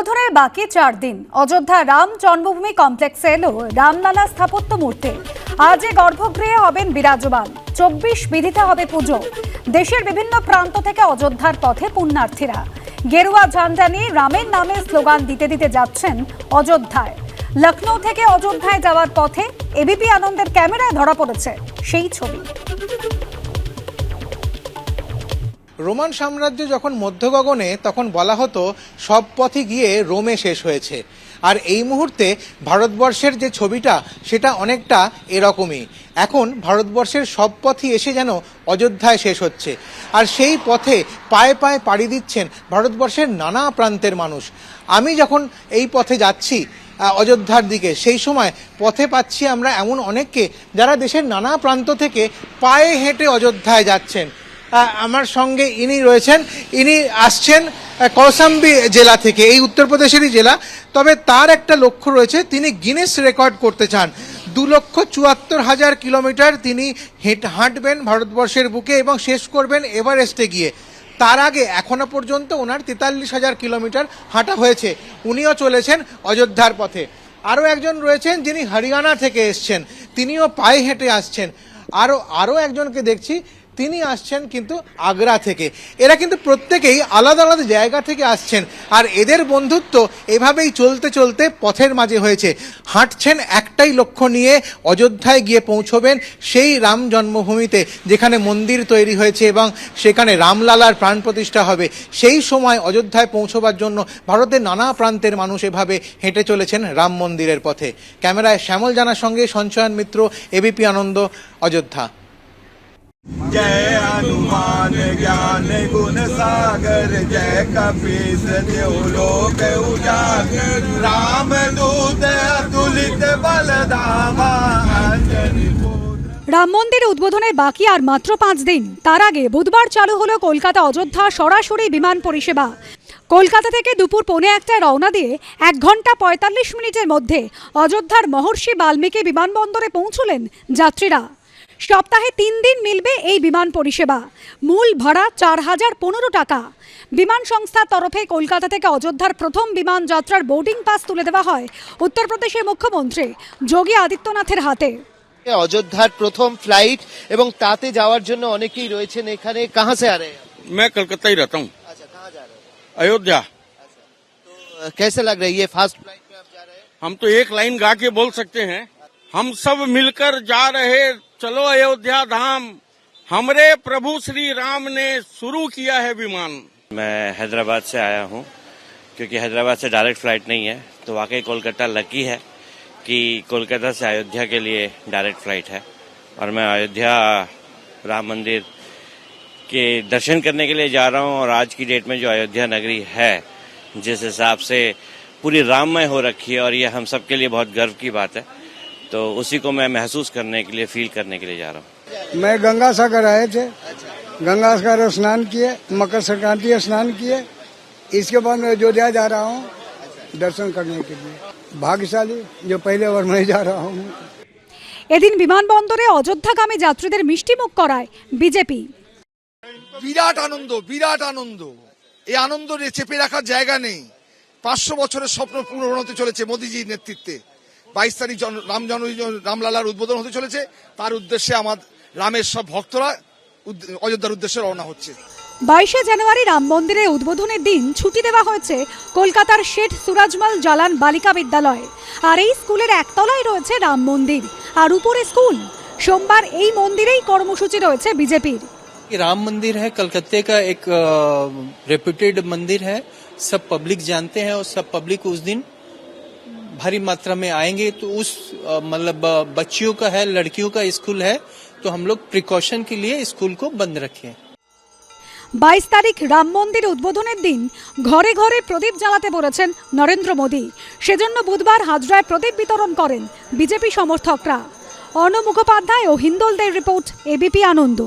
উদ্বোধনের বাকি চার দিন। অযোধ্যা রাম জন্মভূমি কমপ্লেক্সে এলো রামলালা স্থাপত্য মূর্তি। আজ এ গর্ভগৃহে হবেন বিরাজমান। চব্বিশ বিধিতে হবে পুজো। দেশের বিভিন্ন প্রান্ত থেকে অযোধ্যার পথে পুণ্যার্থীরা। গেরুয়া ঝান্ডা নিয়ে রামের নামে স্লোগান দিতে দিতে যাচ্ছেন অযোধ্যায়। লখনৌ থেকে অযোধ্যায় যাওয়ার পথে এবিপি আনন্দের ক্যামেরায় ধরা পড়েছে সেই ছবি। রোমান সাম্রাজ্য যখন মধ্যগগনে, তখন বলা হতো, সব পথে গিয়ে রোমে শেষ হয়েছে। আর এই মুহূর্তে ভারতবর্ষের যে ছবিটা, সেটা অনেকটা এরকমই। এখন ভারতবর্ষের সব পথই এসে যেন অযোধ্যায় শেষ হচ্ছে। আর সেই পথে পায়ে পায়ে পাড়ি দিচ্ছেন ভারতবর্ষের নানা প্রান্তের মানুষ। আমি যখন এই পথে যাচ্ছি অযোধ্যার দিকে, সেই সময় পথে পাচ্ছি আমরা এমন অনেককে যারা দেশের নানা প্রান্ত থেকে পায়ে হেঁটে অযোধ্যায় যাচ্ছেন। আমার সঙ্গে ইনি রয়েছেন। ইনি আসছেন কৌসাম্বি জেলা থেকে, এই উত্তরপ্রদেশেরই জেলা। তবে তার একটা লক্ষ্য রয়েছে, তিনি গিনেস রেকর্ড করতে চান। দু লক্ষ চুয়াত্তর হাজার কিলোমিটার তিনি হেঁট, হাঁটবেন ভারতবর্ষের বুকে এবং শেষ করবেন এভারেস্টে গিয়ে। তার আগে, এখনও পর্যন্ত ওনার তেতাল্লিশ হাজার কিলোমিটার হাঁটা হয়েছে। উনিও চলেছেন অযোধ্যার পথে। আরও একজন রয়েছেন যিনি হরিয়ানা থেকে এসছেন, তিনিও পায়ে হেঁটে আসছেন। আরও আরও একজনকে দেখছি তিনি আসছেন কিন্তু আগ্রা থেকে। এরা কিন্তু প্রত্যেকেই আলাদা আলাদা জায়গা থেকে আসছেন। আর এদের বন্ধুত্ব এভাবেই চলতে চলতে পথের মাঝে হয়েছে। হাঁটছেন একটাই লক্ষ্য নিয়ে অযোধ্যায় গিয়ে পৌঁছবেন সেই রাম জন্মভূমিতে, যেখানে মন্দির তৈরি হয়েছে এবং সেখানে রামলালার প্রাণ প্রতিষ্ঠা হবে। সেই সময় অযোধ্যায় পৌঁছবার জন্য ভারতের নানা প্রান্তের মানুষ এভাবে হেঁটে চলেছেন রাম মন্দিরের পথে। ক্যামেরায় শ্যামল জানার সঙ্গে সঞ্চয়ন মিত্র এবিপি আনন্দ, অযোধ্যা। सागर जय कपीस देव लोक उजागर राम दूत अतुलित बलधामा अंजनी पुत्र রাম মন্দির উদ্বোধনের বাকি আর মাত্র পাঁচ দিন তার আগে বুধবার চালু হলো কলকাতা অযোধ্যা সরাসরি বিমান পরিষেবা কলকাতা থেকে দুপুর পৌনে একটায় রওনা দিয়ে এক ঘন্টা পঁয়তাল্লিশ মিনিটের মধ্যে অযোধ্যার মহর্ষি বাল্মীকি বিমানবন্দরে পৌঁছলেন যাত্রীরা সপ্তাহে তিন দিন মিলবে এই বিমান পরিষেবা। মূল ভাড়া চার হাজার পনেরো টাকা। বিমান সংস্থার তরফে কলকাতা থেকে অযোধ্যার প্রথম বিমান যাত্রার বোর্ডিং পাস তুলে দেওয়া হয় উত্তরপ্রদেশের মুখ্যমন্ত্রী যোগী আদিত্যনাথের হাতে। অযোধ্যার প্রথম ফ্লাইট এবং তাতে যাওয়ার জন্য অনেকেই রয়েছেন এখানে। কাহা সে আরে? মে কলকাতাই कलकत्ता অযোধ্যা কেসে লাগ अयोध्या। আচ্ছা, कैसे ফ্লাইট আমি তো এক লাইন গা কে आप जा रहे हैं। हम सब मिलकर जा रहे चलो अयोध्या धाम। हमरे प्रभु श्री राम ने शुरू किया है विमान। मैं हैदराबाद से आया हूँ, क्योंकि हैदराबाद से डायरेक्ट फ़्लाइट नहीं है तो वाकई कोलकाता लकी है कि कोलकाता से अयोध्या के लिए डायरेक्ट फ़्लाइट है। और मैं अयोध्या राम मंदिर के दर्शन करने के लिए जा रहा हूँ, और आज की डेट में जो अयोध्या नगरी है, जिस हिसाब से पूरी राममय हो रखी है, और ये हम सब के लिए बहुत गर्व की बात है। तो उसी को मैं महसूस करने के लिए फील करने के लिए जा रहा हूँ मैं गंगा सागर आए थे गंगा सागर स्नान किए मकर संक्रांति स्नान किए इसके बाद मैं अयोध्या जा रहा हूँ दर्शन करने के लिए भाग्यशाली जो पहले बार मैं जा रहा हूँ এদিন বিমানবন্দরে অযোধ্যাগামী যাত্রীদের মিষ্টিমুখ করায় বিজেপি বিরাট আনন্দ বিরাট আনন্দ এই আনন্দ নিয়ে চেপে রাখার জায়গা নেই পাঁচশো বছরের স্বপ্ন পূরণ হতে চলেছে মোদীজির নেতৃত্বে বাইশ তারিখ জন- রাম জন রামলালার উদ্বোধন হতে চলেছে তার উদ্দেশ্যে আমার রামের সব ভক্তরা উদ- অযোধ্যার উদ্দেশ্যে রওনা হচ্ছে বাইশে জানুয়ারি রাম মন্দিরে উদ্বোধনের দিন ছুটি দেওয়া হয়েছে কলকাতার শেঠ সুরাজমাল জালান বালিকা বিদ্যালয় আর এই স্কুলের একতলায় রয়েছে রাম মন্দির আর উপরে স্কুল সোমবার এই মন্দিরেই কর্মসূচি রয়েছে বিজেপির ये राम मंदिर है कलकत्ते का एक रेप्यूटेड मंदिर है सब पब्लिक जानते हैं और सब पब्लिक उस दिन भारी मात्रा में आएंगे तो उस अ, मतलब अ, बच्चियों का है लड़कियों का स्कूल है तो हम लोग प्रिकॉशन के लिए स्कूल को बंद रखे हैं বাইশ তারিখ রাম মন্দির উদ্বোধনের দিন ঘরে ঘরে প্রদীপ জ্বালাতে বলেছেন নরেন্দ্র মোদী সেজন্য বুধবার হাজরায় প্রদীপ বিতরণ করেন বিজেপি সমর্থকরা অর্ণ মুখোপাধ্যায় ও হিন্দোলদের রিপোর্ট এবিপি আনন্দ